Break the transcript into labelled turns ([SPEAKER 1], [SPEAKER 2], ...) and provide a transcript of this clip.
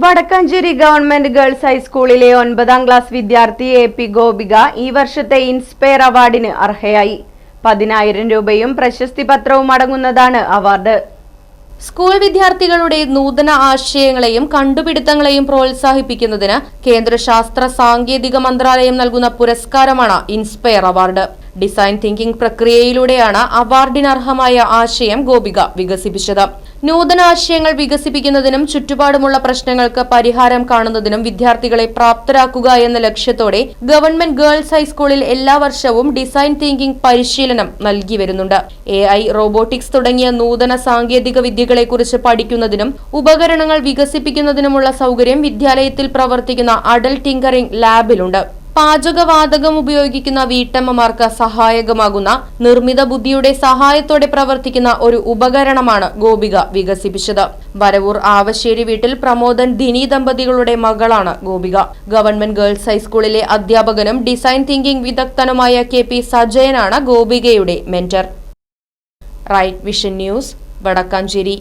[SPEAKER 1] Vadakkanchery government girls ഹൈസ്കൂളിലെ ഒൻപതാം class വിദ്യാർത്ഥി എ പി ഗോപിക ഈ വർഷത്തെ ഇൻസ്പയർ അവാർഡിന് അർഹയായി. പതിനായിരം രൂപയും പ്രശസ്തി പത്രവും അടങ്ങുന്നതാണ് അവാർഡ്.
[SPEAKER 2] സ്കൂൾ വിദ്യാർത്ഥികളുടെ നൂതന ആശയങ്ങളെയും കണ്ടുപിടുത്തങ്ങളെയും പ്രോത്സാഹിപ്പിക്കുന്നതിന് കേന്ദ്ര ശാസ്ത്ര സാങ്കേതിക മന്ത്രാലയം നൽകുന്ന പുരസ്കാരമാണ് ഇൻസ്പയർ അവാർഡ്. ഡിസൈൻ തിങ്കിംഗ് പ്രക്രിയയിലൂടെയാണ് അവാർഡിനർഹമായ ആശയം ഗോപിക വികസിപ്പിച്ചത്. നൂതന ആശയങ്ങൾ വികസിപ്പിക്കുന്നതിനും ചുറ്റുപാടുമുള്ള പ്രശ്നങ്ങൾക്ക് പരിഹാരം കാണുന്നതിനും വിദ്യാർത്ഥികളെ പ്രാപ്തരാക്കുക എന്ന ലക്ഷ്യത്തോടെ ഗവൺമെന്റ് ഗേൾസ് ഹൈസ്കൂളിൽ എല്ലാ വർഷവും ഡിസൈൻ തിങ്കിംഗ് പരിശീലനം നൽകി വരുന്നുണ്ട്. എ ഐ റോബോട്ടിക്സ് തുടങ്ങിയ നൂതന സാങ്കേതിക വിദ്യകളെക്കുറിച്ച് പഠിക്കുന്നതിനും ഉപകരണങ്ങൾ വികസിപ്പിക്കുന്നതിനുമുള്ള സൗകര്യം വിദ്യാലയത്തിൽ പ്രവർത്തിക്കുന്ന അഡൽ ടിങ്കറിംഗ് ലാബിലുണ്ട്. പാചകവാതകം ഉപയോഗിക്കുന്ന വീട്ടമ്മമാർക്ക് സഹായകമാകുന്ന നിർമ്മിത ബുദ്ധിയുടെ സഹായത്തോടെ പ്രവർത്തിക്കുന്ന ഒരു ഉപകരണമാണ് ഗോപിക വികസിപ്പിച്ചത്. വരവൂർ ആവശ്ശേരി വീട്ടിൽ പ്രമോദൻ ദിനി ദമ്പതികളുടെ മകളാണ് ഗോപിക. ഗവൺമെന്റ് ഗേൾസ് ഹൈസ്കൂളിലെ അധ്യാപകനും ഡിസൈൻ തിങ്കിംഗ് വിദഗ്ധനുമായ കെ പി സജയനാണ് ഗോപികയുടെ mentor. Right vision news Vadakkanchery.